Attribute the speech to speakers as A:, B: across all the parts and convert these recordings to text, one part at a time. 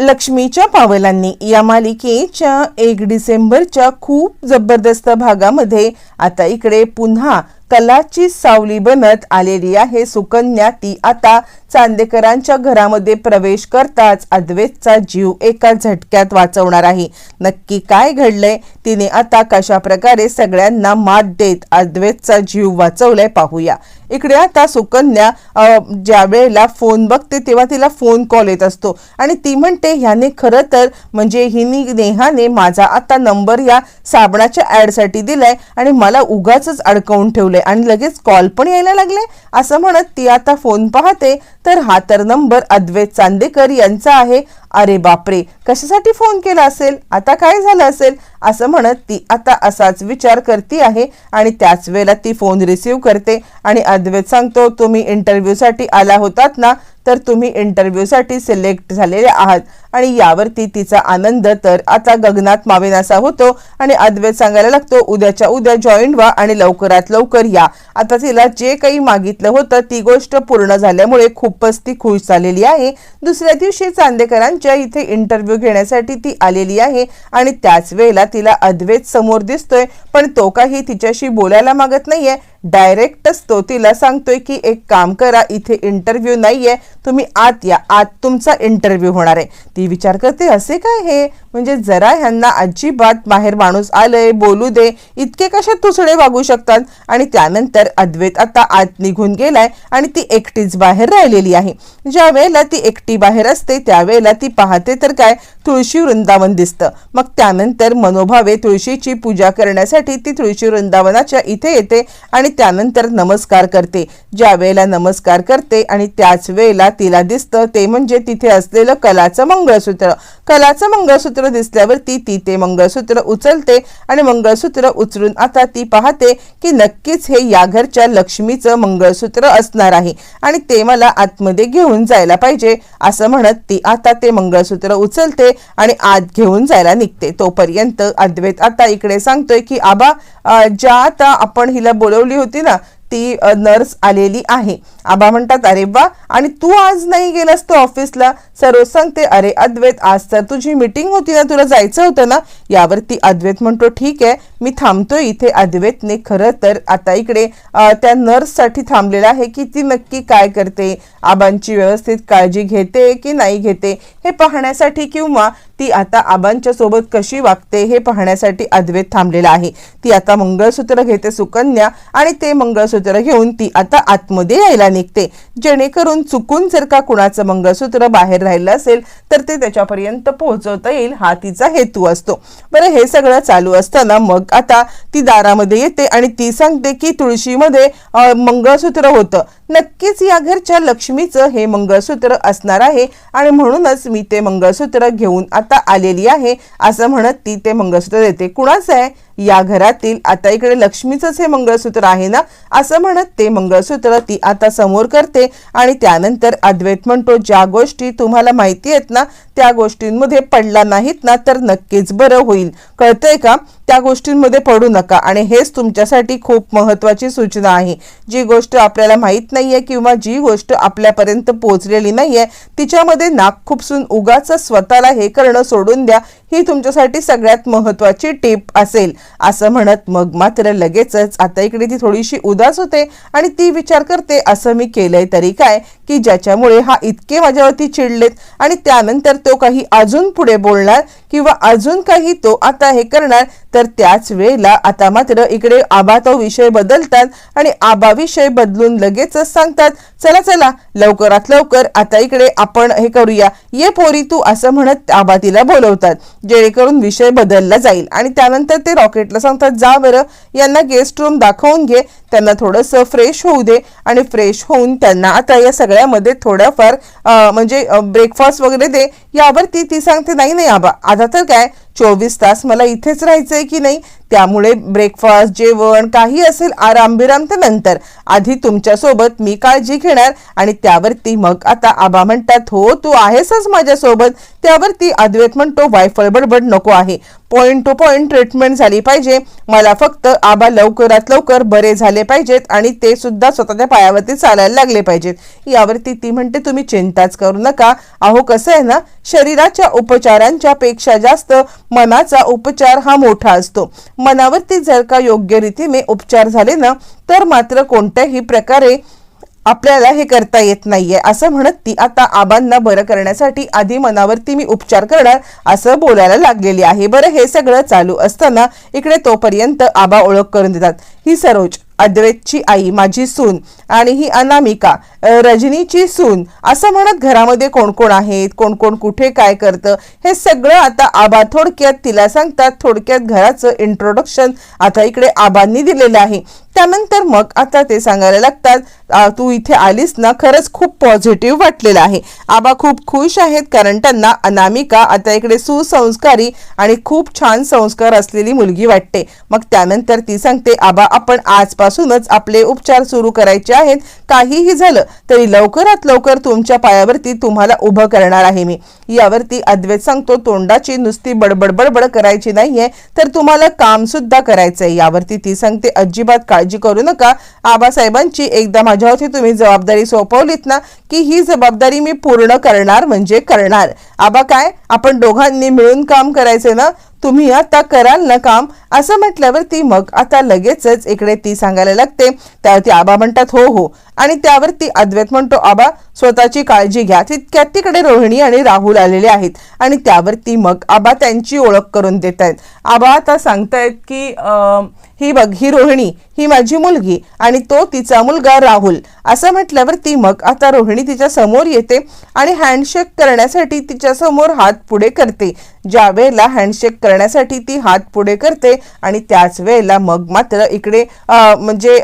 A: लक्ष्मीच्या पावलांनी या मालिकेच्या एक डिसेंबरच्या खूप जबरदस्त भागामध्ये आता इकडे पुन्हा कलाची सावली बनत आलेली आहे. सुकन्या ती आता चांदेकरांच्या घरामध्ये प्रवेश करताच अद्वेतचा जीव एका झटक्यात वाचवणार आहे. नक्की काय घडलंय? तिने आता कशा प्रकारे सगळ्यांना मात देत अद्वेतचा जीव वाचवलाय पाहूया. इकडे आता सुकन्या ज्या वेळेला फोन बघते तेव्हा तिला फोन कॉल येत असतो. आणि ती म्हणते ह्याने खरं तर म्हणजे हिनी नेहाने माझा आता नंबर या साबणाच्या ॲडसाठी दिलाय आणि मला उगाच अडकवून ठेवलंय आणि लगेच कॉल पण यायला लागले. असं म्हणत ती आता फोन पाहते तर हा तर नंबर अद्वैत चांदेकर यांचा आहे. अरे बापरे कशासाठी फोन केला असेल? आता काय झालं असेल? असं म्हणत ती आता असाच विचार करते आहे आणि त्याच वेळेला ती फोन रिसीव्ह करते आणि अद्वैत सांगतो तुम्ही इंटरव्ह्यूसाठी आला होतात ना तर तुम्ही इंटरव्ह्यूसाठी सिलेक्ट झालेले आहात. आणि यावरती तिचा आनंद तर आता गगनात मावेनासा होतो आणि अद्वैत सांगायला लागतो उद्याच्या उद्या जॉईन व्हा आणि लवकरात लवकर या. आता तिला जे काही मागितलं होतं ती गोष्ट पूर्ण झाल्यामुळे खूपच ती खुश झालेली आहे. दुसऱ्या दिवशी चांदेकरांच्या इथे इंटरव्ह्यू घेण्यासाठी ती आलेली आहे आणि त्याच वेळेला तिला अद्वैत समोर दिसतोय पण तो काही तिच्याशी बोलायला मागत नाहीये. डायरेक्टच तो तिला सांगतोय की एक काम करा इथे इंटरव्ह्यू नाहीये. तुम्ही आत या. आत तुमचा इंटरव्ह्यू होणार आहे. ती विचार करते असे काय हे? म्हणजे जरा ह्यांना अजिबात बाहेर माणूस आलंय बोलू दे. इतके कशा तुसडे वागू शकतात? आणि त्यानंतर अद्वैत आता आत निघून गेलाय आणि ती एकटीच बाहेर राहिलेली आहे. ज्या वेळेला ती एकटी बाहेर असते त्यावेळेला ती पाहते तर काय? तुळशी वृंदावन दिसतं. मग त्यानंतर मनोभावे तुळशीची पूजा करण्यासाठी ती तुळशी वृंदावनाच्या इथे येते आणि त्यानंतर नमस्कार करते. ज्या वेळेला नमस्कार करते आणि त्याच वेळेला तिला दिसतं ते म्हणजे तिथे असलेलं कलाचं मंगळसूत्र. कलाचं मंगळसूत्र दिसल्यावर ती ती ते मंगळसूत्र उचलते आणि मंगळसूत्र उचलून आता ती पाहते की नक्कीच हे या घरच्या लक्ष्मीचं मंगळसूत्र असणार आहे आणि ते मला आतमध्ये घेऊन जायला पाहिजे. असं म्हणत ती आता ते मंगळसूत्र उचलते आणि आत घेऊन जायला निघते. तोपर्यंत अद्वैत आता इकडे सांगतोय की आबा ज्या आता आपण हिला बोलवली होती ना ती नर्स आलेली आहे. आबा म्हणतात अरे वा आणि तू आज नाही गेलास तू ऑफिसला? सरोज सांगते अरे अद्वैत आज तर तुझी मीटिंग होती ना तुला जायचं होतं ना? यावरती अद्वैत म्हणतो ठीक आहे मी थांबतोय इथे अद्वैतने. खरं तर आता इकडे त्या नर्ससाठी थांबलेला आहे की ती नक्की काय करते? आबांची व्यवस्थित काळजी घेते की नाही घेते? हे पाहण्यासाठी किंवा ती आता आबांच्या सोबत कशी वागते हे पाहण्यासाठी अद्वैत थांबलेला आहे. ती आता मंगळसूत्र घेते सुकन्या आणि ते मंगळसूत्र घेऊन ती आता आतमध्ये यायला निघते. जेणेकरून चुकून जर का कुणाचं मंगळसूत्र बाहेर राहिलं असेल तर ते त्याच्यापर्यंत पोहोचवता येईल हा तिचा हेतू असतो. बरं हे सगळं चालू असताना मग आता ती दारामध्ये येते आणि ती सांगते की तुळशीमध्ये मंगळसूत्र होतं. नक्कीच या घरच्या लक्ष्मीचं हे मंगळसूत्र असणार आहे आणि म्हणूनच मी ते मंगळसूत्र घेऊन आता आलेली आहे असं म्हणत ती ते मंगळसूत्र देते. कुणाचं आहे? या घरातील आता इकडे लक्ष्मीचंच हे मंगळसूत्र आहे ना? असं म्हणत ते मंगळसूत्र ती आता समोर करते आणि त्यानंतर अद्वैत म्हणतो ज्या गोष्टी तुम्हाला माहिती आहेत ना त्या गोष्टींमध्ये पडला नाहीत ना तर नक्कीच बरं होईल. कळतंय का? त्या गोष्टींमध्ये पडू नका. आणि हेच तुमच्यासाठी खूप महत्वाची सूचना आहे. जी गोष्ट आपल्याला माहीत नाहीये किंवा जी गोष्ट आपल्यापर्यंत पोहोचलेली नाहीये तिच्यामध्ये नाक खुपसून उगाच स्वतःला हे करणं सोडून द्या. ही तुमच्यासाठी सगळ्यात महत्वाची टीप असेल. असं म्हणत मग मात्र लगेचच आता इकडे ती थोडीशी उदास होते आणि ती विचार करते असं मी केलंय तरी काय? की ज्याच्यामुळे हा इतके माझ्यावरती चिडलेत आणि त्यानंतर तो काही अजून पुढे बोलणार किंवा अजून काही तो आता हे करणार तर त्याच वेळेला आता मात्र इकडे आबा तो विषय बदलतात आणि आबा विषय बदलून लगेचच सांगतात चला चला लवकरात लवकर आता इकडे आपण हे करूया. ये पोरी तू असं म्हणत आबा तिला बोलवतात. जेणेकरून विषय बदलला जाईल. आणि त्यानंतर ते रॉकेटला सांगतात जा बरं यांना गेस्ट रूम दाखवून घे. त्यांना थोडंसं फ्रेश होऊ दे. आणि फ्रेश होऊन त्यांना आता या सगळ्यामध्ये थोड्याफार म्हणजे ब्रेकफास्ट वगैरे दे. यावरती ती सांगते नाही नाही आबा आता तर काय? चोवीस तास मला इथेच राहायचंय की नाही? त्यामुळे ब्रेकफास्ट जेवण काही असेल आरामबिराम ते तर नंतर. आधी तुमच्यासोबत मी काळजी घेणार आणि त्यावरती मग आता आबा म्हणतात हो तू आहेसच माझ्यासोबत. त्यावरती अद्वैत म्हणतो वायफळ बडबड नको आहे. पॉईंट टू पॉईंट ट्रीटमेंट झाली पाहिजे. मला फक्त आबा लवकरात लवकर बरे झाले पाहिजेत आणि ते सुद्धा स्वतःच्या पायावरती चालायला लागले पाहिजेत. यावरती ती म्हणते तुम्ही चिंताच करू नका. अहो कसं आहे ना शरीराच्या उपचारांच्या पेक्षा जास्त मनाचा उपचार हा मोठा असतो. मनावरती जर का योग्य रीतीने उपचार झाले ना तर मात्र कोणत्याही प्रकारे आपल्याला हे करता येत नाहीये. असं म्हणत ती आता आबांना बरं करण्यासाठी आधी मनावरती मी उपचार करणार असं बोलायला लागलेली आहे. बरं हे सगळं चालू असताना इकडे तोपर्यंत आबा ओळख करून देतात. ही सरोज अद्वैतची आई माझी सून आणि ही अनामिका रजनीची सून. असं म्हणत घरामध्ये कोण कोण आहेत कोण कोण कुठे काय करतं हे सगळं आता आबा थोडक्यात तिला सांगतात. थोडक्यात घराचं इंट्रोडक्शन आता इकडे आबांनी दिलेलं आहे. त्यानंतर मग आता ते सांगायला लागतात तू इथे आलीस ना खरंच खूप पॉझिटिव्ह वाटलेलं आहे. आबा खूप खुश आहेत कारण त्यांना अनामिका आता इकडे सुसंस्कारी आणि खूप छान संस्कार असलेली मुलगी वाटते. मग त्यानंतर ती सांगते आबा आपण आजपासूनच आपले उपचार सुरू करायचे आहेत. काहीही झालं तरी लवकरात लवकर तुमच्या पायावरती तुम्हाला उभं करणार आहे मी. यावरती अद्वैत सांगतो तोंडाची नुसती बडबड बडबड करायची नाहीये तर तुम्हाला काम सुद्धा करायचंय. यावरती ती सांगते अजिबात काळजी करू नका. आबासाहेबांची एकदा माझ्यावरती तुम्ही जबाबदारी सोपवलीत ना की ही जबाबदारी मी पूर्ण करणार म्हणजे करणार. आबा काय? आपण दोघांनी मिळून काम करायचे ना? तुम्ही आता कराल ना काम? असं म्हटल्यावरती मग आता लगेचच इकडे ती सांगायला लागते. त्यावरती आबा म्हणतात हो हो. आणि त्यावरती अद्वैत म्हणतो आबा स्वतःची काळजी घ्या. तितक्यात तिकडे रोहिणी आणि राहुल आलेले आहेत. आणि त्यावरती मग आबा त्यांची ओळख करून देत आहेत आबा आता सांगतायत की ही बघ ही रोहिणी ही माझी मुलगी आणि तो तिचा मुलगा राहुल. असं म्हटल्यावरती मग आता रोहिणी तिच्या समोर येते आणि हँडशेक करण्यासाठी तिच्या समोर हात पुढे करते. ज्या वेळेला हँडशेक करण्यासाठी ती हात पुढे करते आणि त्याच वेळेला मग मात्र इकडे म्हणजे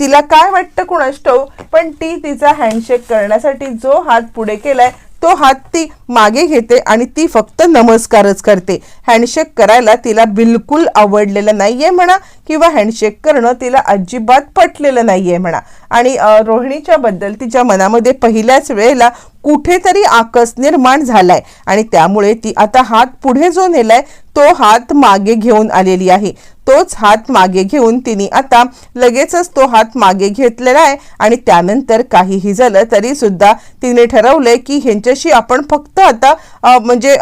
A: तिला काय वाटतं कुणास पण ती तिचा हँडशेक करण्यासाठी जो हात पुढे केलाय तो हात ती मागे घेते आणि ती फक्त नमस्कारच करते. हँडशेक करायला तिला बिलकुल आवडलेलं नाहीये म्हणा किंवा हँडशेक करणं तिला अजिबात पटलेलं नाहीये म्हणा. आणि रोहिणीच्या बद्दल तिच्या मनामध्ये पहिल्याच वेळेला कुठेतरी आकस निर्माण झालाय आणि त्यामुळे ती आता हात पुढे जो नेलाय तो हात मागे घेऊन आलेली आहे. तोच हात मागे घेऊन तिने आता लगेचच तो हात मागे घेतलेला आहे आणि त्यानंतर काहीही झालं तरी सुद्धा तिने ठरवलंय की ह्यांच्याशी आपण फक्त आता म्हणजे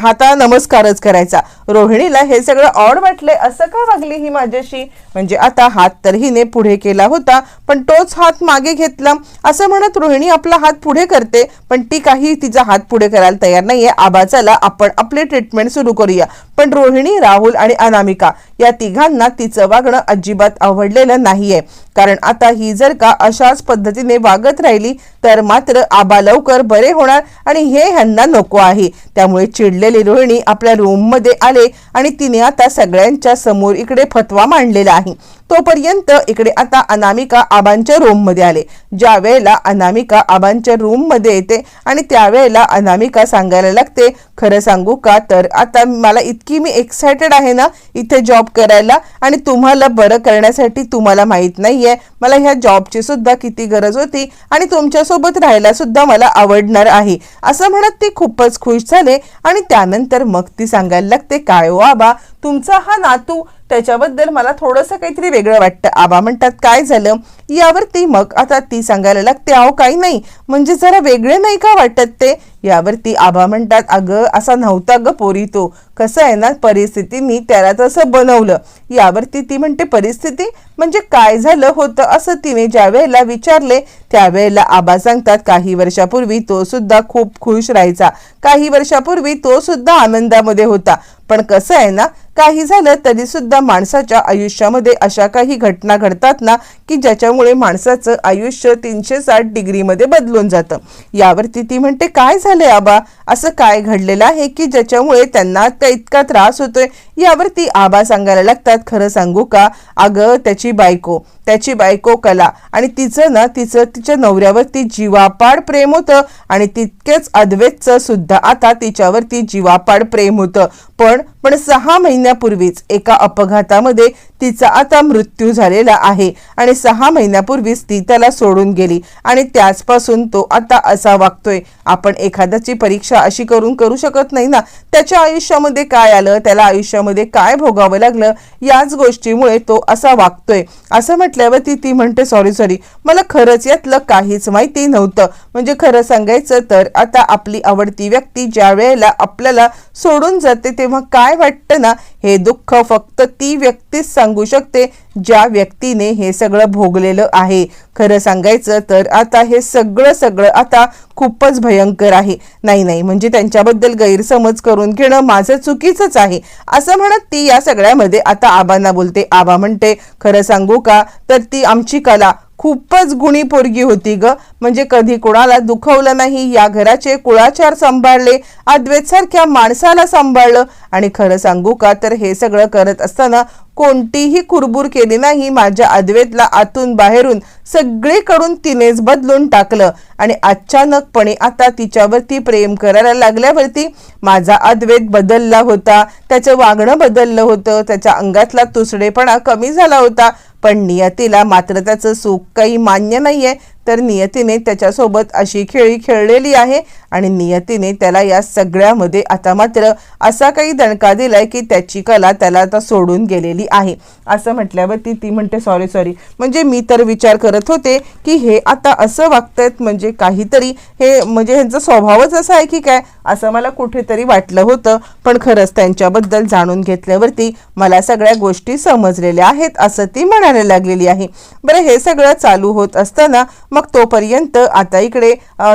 A: हाता नमस्कारच करायचा. रोहिणीला हे सगळं ऑड वाटलंय असं का वागली ही माझ्याशी? म्हणजे आता हात तर हिने पुढे केला होता पण तोच हात मागे घेतला. असं म्हणत रोहिणी आपला हात पुढे करते पण ती काही तिचा हात पुढे करायला तयार नाहीये. आबाचाला आपण आपले ट्रीटमेंट सुरू करूया. पण रोहिणी राहुल आणि अनामिका या तिघांना तिचं वागणं अजिबात आवडलेलं नाहीये. कारण आता ही जर का अशाच पद्धतीने वागत राहिली तर मात्र आबा लवकर बरे होणार आणि हे ह्यांना नको आहे. त्यामुळे चिडलेली रोहिणी आपल्या रूममध्ये आले आणि तिने आता सगळ्यांच्या समोर इकडे फतवा मांडलेला आहे. तोपर्यंत इकडे आता अनामिका आबांच्या रूममध्ये आले. ज्या वेळेला अनामिका आबांच्या रूममध्ये येते आणि त्यावेळेला अनामिका सांगायला लागते खरं सांगू का? तर आता मला इतकी मी एक्सायटेड आहे ना इथे जॉब करायला आणि तुम्हाला बरं करण्यासाठी तुम्हाला माहीत नाही आहे मला ह्या जॉबची सुद्धा किती गरज होती आणि तुमच्यासोबत राहायला सुद्धा मला आवडणार आहे. असं म्हणत ती खूपच खुश झाले आणि त्यानंतर मग ती सांगायला लागते काय ओ आबा तुमचा हा नातू त्याच्याबद्दल मला थोडंसं काहीतरी वेगळं वाटतं. आबा म्हणतात काय झालं? यावरती मग आता ती सांगायला लागते अहो काही नाही. म्हणजे जरा वेगळे नाही का वाटत ते? यावरती आबा म्हणतात अगं असा नव्हता ग पोरी तो. कसं आहे ना परिस्थितीनी त्याला तसं बनवलं. यावरती ती म्हणते परिस्थिती म्हणजे काय झालं होतं? असं तिने ज्या वेळेला विचारले त्यावेळेला आबा सांगतात काही वर्षापूर्वी तो सुद्धा खूप खुश राहायचा. काही वर्षापूर्वी तो सुद्धा आनंदामध्ये होता. पण कसं आहे ना काही झालं तरी सुद्धा माणसाच्या आयुष्यामध्ये अशा काही घटना घडतात ना की ज्याच्यामुळे माणसाचं आयुष्य तीनशे साठ डिग्रीमध्ये बदलून जातं. यावरती ती म्हणते काय झालंय आबा? असं काय घडलेलं आहे की ज्याच्यामुळे त्यांना त्या इतका त्रास होतोय? यावरती आबा सांगायला लागतात. खरं सांगू का? अगं त्याची बायको. त्याची बायको कला. आणि तिचं ना तिचं तिच्या नवऱ्यावरती जीवापाड प्रेम होतं. आणि तितकेच अद्वैतचं सुद्धा आता तिच्यावरती जीवापाड प्रेम होतं. पण पण सहा महिन्यापूर्वीच एका अपघातामध्ये तिचा आता मृत्यू झालेला आहे. आणि सहा महिन्यापूर्वीच ती त्याला सोडून गेली. आणि त्याचपासून तो आता असा वागतोय. आपण एखाद्याची परीक्षा अशी करून करू शकत नाही ना? त्याच्या आयुष्यामध्ये काय आलं? त्याला आयुष्यामध्ये काय भोगावं लागलं याच गोष्टीमुळे तो असा वागतोय. असं म्हटल्यावरती ती म्हणते सॉरी सॉरी मला खरंच यातलं काहीच माहिती नव्हतं. म्हणजे खरं सांगायचं तर आता आपली आवडती व्यक्ती ज्या वेळेला आपल्याला सोडून जाते तेव्हा काय वाटतं ना हे दुःख फक्त ती व्यक्तीच सांगू शकते ज्या व्यक्तीने हे सगळं भोगलेलं आहे. खरं सांगायचं तर आता हे सगळं सगळं आता खूपच भयंकर आहे. नाही नाही म्हणजे त्यांच्याबद्दल गैरसमज करून घेणं माझं चुकीचंच आहे. असं म्हणत ती या सगळ्यामध्ये आता आबांना बोलते. आबा म्हणते खरं सांगू का? तर ती आमची कला खूपच गुणी पोरगी होती ग. म्हणजे कधी कुणाला दुखवलं नाही या घराचे कुळाचार सांभाळले अद्वैत सारख्या माणसाला सांभाळलं. आणि खरं सांगू का तर हे सगळं करत असताना कोणतीही कुरबूर केली नाही. माझ्या अद्वेतला आतून बाहेरून सगळीकडून तिनेच बदलून टाकलं. आणि अचानकपणे आता तिच्यावरती प्रेम करायला लागल्यावरती माझा अद्वैत बदलला होता. त्याचं वागणं बदललं होतं. त्याच्या अंगातला तुसडेपणा कमी झाला होता. पण नियतीला मात्र त्याचं सुख काही मान्य नाहीये. तर नियतीने त्याच्यासोबत अशी खेळी खेळलेली आहे आणि नियतीने त्याला या सगळ्यामध्ये आता मात्र असा काही दणका दिलाय की त्याची कला त्याला आता सोडून गेलेली आहे. असं म्हटल्यावरती ती म्हणते सॉरी सॉरी म्हणजे मी तर विचार करत होते की हे आता असं वागतायत म्हणजे काहीतरी हे म्हणजे ह्यांचा स्वभावच असा आहे की काय? असं मला कुठेतरी वाटलं होतं. पण खरंच त्यांच्याबद्दल जाणून घेतल्यावरती मला सगळ्या गोष्टी समजलेल्या आहेत असं ती म्हणायला लागलेली आहे. बरं हे सगळं चालू होत असताना मग तोपर्यंत आता इकडे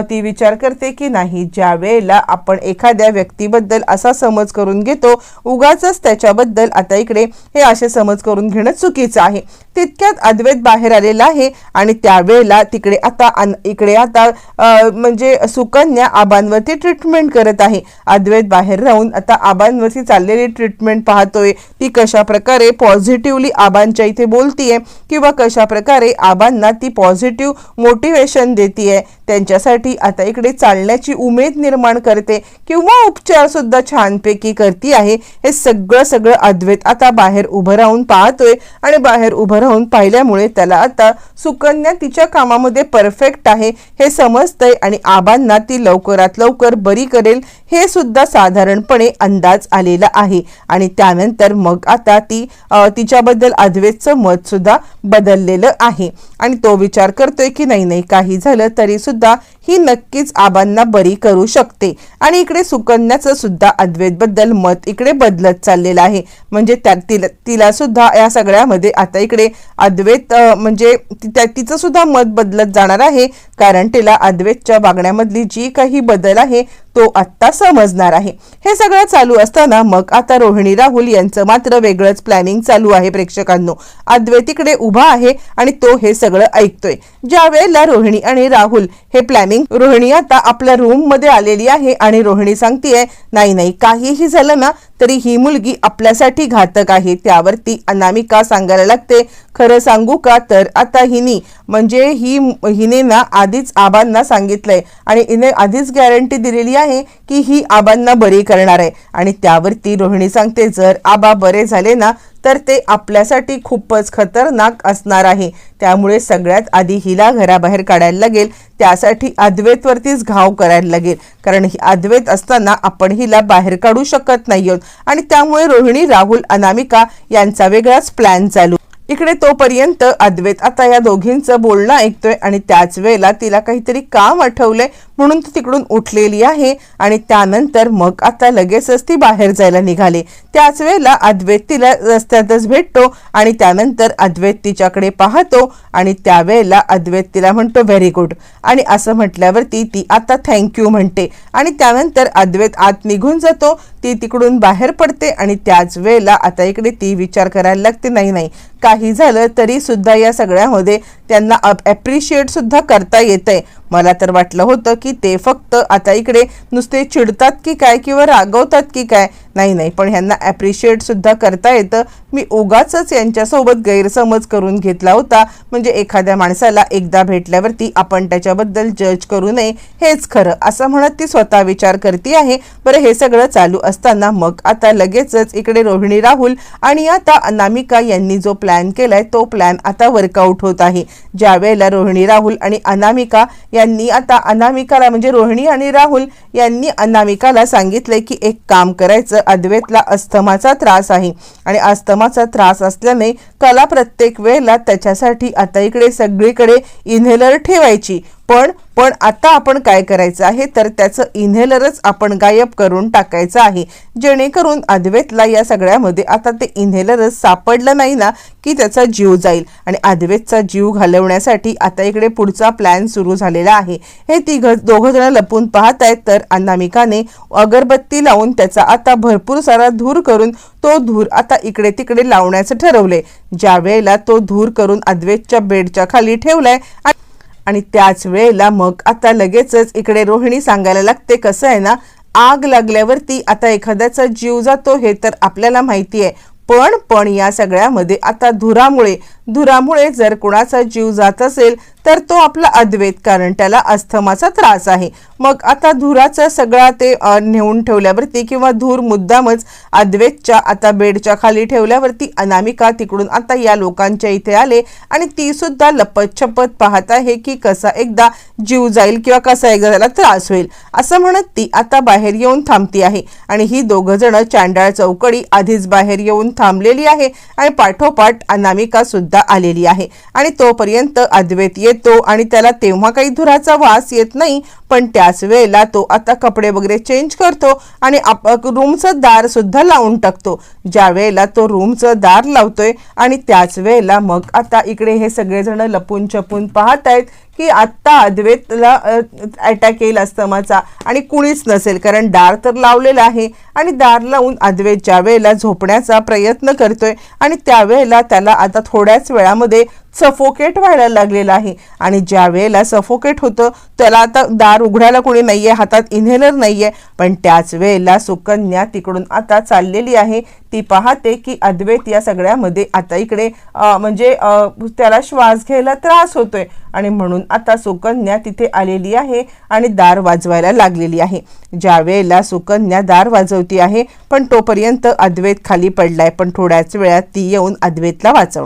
A: ती विचार करते की नाही ज्या वेळेला आपण एखाद्या व्यक्तीबद्दल असा समज करून घेतो उगाच त्याच्याबद्दल आता इकडे हे असे समज करून घेणं चुकीचं आहे. तितक्यात अद्वैत बाहेर आलेला आहे आणि त्यावेळेला तिकडे आता अन- इकडे आता म्हणजे सुकन्या आबांवरती ट्रीटमेंट करत आहे. अद्वैत बाहेर राहून आता आबांवरती चाललेली ट्रीटमेंट पाहतोय. ती कशा प्रकारे पॉझिटिव्हली आबांच्या इथे बोलतीये किंवा कशा प्रकारे आबांना ती पॉझिटिव्ह मोटिवेशन देती है त्यांच्यासाठी आता इकडे चालण्याची उमेद निर्माण करते किंवा उपचार सुद्धा छानपैकी करती आहे. हे सगळं सगळं अद्वैत आता बाहेर उभं राहून पाहतोय आणि बाहेर उभं राहून पाहिल्यामुळे त्याला आता सुकन्या तिच्या कामामध्ये परफेक्ट आहे हे समजतंय आणि आबांना ती लवकरात लवकर बरी करेल हे सुद्धा साधारणपणे अंदाज आलेला आहे. आणि त्यानंतर मग आता ती तिच्याबद्दल अद्वैतचं मत सुद्धा बदललेलं आहे. आणि तो विचार करतोय की नाही नाही काही झालं तरी सुद्धा да, ही नक्कीच आबांना बरी करू शकते. आणि इकडे सुकन्याचं सुद्धा अद्वैतबद्दल मत इकडे बदलत चाललेलं आहे. म्हणजे त्या तिला तिला सुद्धा या सगळ्यामध्ये आता इकडे अद्वैत म्हणजे त्या- तिचं सुद्धा मत बदलत जाणार आहे. कारण तिला अद्वैतच्या वागण्यामधली जी काही बदल आहे तो आत्ता समजणार आहे. हे सगळं चालू असताना मग आता रोहिणी राहुल यांचं मात्र वेगळंच प्लॅनिंग चालू आहे प्रेक्षकांनो. अद्वैत इकडे उभा आहे आणि तो हे सगळं ऐकतोय. ज्या वेळेला रोहिणी आणि राहुल हे प्लॅनिंग रोहिणी आता आपल्या रूममध्ये आलेली आहे आणि रोहिणी सांगतीये नाही नाही काहीही झालं ना तरी ही मुलगी आपल्यासाठी घातक आहे. त्यावरती अनामिका सांगायला लागते खरं सांगू का? तर आता हिनी म्हणजे ही हिने ना आधीच आबांना सांगितलंय आणि हिने आधीच गॅरंटी दिलेली आहे की ही आबांना बरी करणार आहे. आणि त्यावरती रोहिणी सांगते जर आबा बरे झाले ना तर ते आपल्यासाठी खूपच खतरनाक असणार आहे. त्यामुळे सगळ्यात आधी हिला घराबाहेर काढायला लागेल. त्यासाठी अद्वैतवरतीच घाव करायला लागेल. कारण ही अद्वैत असताना आपण हिला बाहेर काढू शकत नाही आहोत. आणि त्यामुळे रोहिणी राहुल अनामिका यांचा वेगळाच प्लॅन चालू इकडे तोपर्यंत अद्वैत आता या दोघींचं बोलणं ऐकतोय आणि त्याच वेळेला तिला काहीतरी काम आठवलंय म्हणून ती तिकडून उठलेली आहे आणि त्यानंतर मग आता लगेचच ती बाहेर जायला निघाली. त्याच वेळेला अद्वैत तिला रस्त्यातच भेटतो आणि त्यानंतर अद्वैत तिच्याकडे पाहतो आणि त्यावेळेला अद्वैत तिला म्हणतो व्हेरी गुड आणि असं म्हटल्यावरती ती आता थँक्यू म्हणते. आणि त्यानंतर अद्वैत आत निघून जातो ती तिकडून बाहेर पडते आणि त्याच वेळेला आता इकडे ती विचार करायला लागते नाही नाही काही झालं तरी सुद्धा या सगळ्यामध्ये त्यांना अप ॲप्रिशिएटसुद्धा करता आहे मला तर वाटलं होतं की ते फक्त आता इकडे नुसते चिडतात की काय किंवा रागवतात की काय? नाही नाही पण ह्यांना ॲप्रिशिएटसुद्धा करता येतं. मी उगाच यांच्यासोबत गैरसमज करून घेतला होता. म्हणजे एखाद्या माणसाला एकदा भेटल्यावरती आपण त्याच्याबद्दल जज करू नये हेच खरं. असं म्हणत ती स्वतः विचार करते आहे. बरं हे सगळं चालू असताना मग आता लगेचच इकडे रोहिणी राहुल आणि आता अनामिका यांनी जो प्लॅन केलाय तो प्लॅन आता वर्कआउट होत आहे. ज्या वेळेला रोहिणी राहुल आणि अनामिका यांनी आता अनामिकाला म्हणजे रोहिणी आणि राहुल यांनी अनामिकाला सांगितलंय की एक काम करायचं अद्वैतला अस्थमाचा त्रास आहे. आणि अस्थमाचा त्रास असल्याने कला प्रत्येक वेळेला त्याच्यासाठी आता इकडे सगळीकडे इन्हेलर ठेवायची. पण पण आता आपण काय करायचं आहे? तर त्याचं इन्हेलरच आपण गायब करून टाकायचं आहे. जेणेकरून अद्वैतला या सगळ्यामध्ये आता ते इन्हेलरच सापडलं नाही ना की त्याचा जीव जाईल. आणि अद्वैतचा जीव घालवण्यासाठी आता इकडे पुढचा प्लॅन सुरू झालेला आहे. हे तिघ दोघं जण लपून पाहत आहेत तर अनामिकाने अगरबत्ती लावून त्याचा आता भरपूर सारा धूर करून तो धूर आता इकडे तिकडे लावण्याचं ठरवले ज्या वेळेला तो धूर करून अद्वैतच्या बेडच्या खाली ठेवलाय आणि त्याच वेळेला मग आता लगेचच इकडे रोहिणी सांगायला लागते कसं आहे ना आग लागल्यावरती आता एखाद्याचा जीव जातो हे तर आपल्याला माहिती आहे. पण पण या सगळ्यामध्ये आता धुरामुळे धुरामुळे जर कुणाचा जीव जात असेल तर तो आपला अद्वैत कारण त्याला अस्थमाचा त्रास आहे. मग आता धुराचा सगळा ते नेऊन ठेवल्यावरती किंवा धूर मुद्दामच अद्वैतच्या आता बेडच्या खाली ठेवल्यावरती अनामिका तिकडून आता या लोकांच्या इथे आले आणि ती सुद्धा लपत छपत पाहत आहे की कसा एकदा जीव जाईल किंवा कसा एकदा त्याला त्रास होईल. असं म्हणत ती आता बाहेर येऊन थांबती आहे आणि ही दोघं जण चांडाळ चौकडी आधीच बाहेर येऊन थांबलेली आहे आणि पाठोपाठ अनामिका सुद्धा आलेली आहे. आणि तोपर्यंत अद्वैत येतो आणि त्याला तेव्हा काही धुराचा वास येत नाही पण त्याच वेळेला तो आता कपडे वगैरे चेंज करतो आणि आप रूमचं दार सुद्धा लावून टाकतो. ज्या वेळेला तो रूमचं दार लावतोय आणि त्याच वेळेला मग आता इकडे हे सगळेजण लपून छपून पाहत आहेत की आत्ता अद्वैतला अटॅक येईल अस्तमाचा आणि कुणीच नसेल कारण दार तर लावलेलं आहे आणि दार लावून अद्वैत ज्या वेळेला झोपण्याचा प्रयत्न करतोय आणि त्यावेळेला त्याला आता थोड्याच वेळामध्ये सफोकेट व्हायला लागलेला आहे. आणि ज्या वेळेला सफोकेट होतं त्याला आता दार उघडायला कोणी आहे हातात इन्हेलर आहे पण त्याच वेळेला सुकन्या तिकडून आता चाललेली आहे. ती पाहते की अद्वैत या सगळ्यामध्ये आता इकडे म्हणजे त्याला श्वास घ्यायला त्रास होतोय. आणि म्हणून आता सुकन्या तिथे आलेली आहे आणि दार वाजवायला लागलेली आहे. ज्या वेळेला सुकन्या दार वाजवती आहे पण तोपर्यंत अद्वैत खाली पडलाय. पण थोड्याच वेळात ती येऊन अद्वैतला वाचव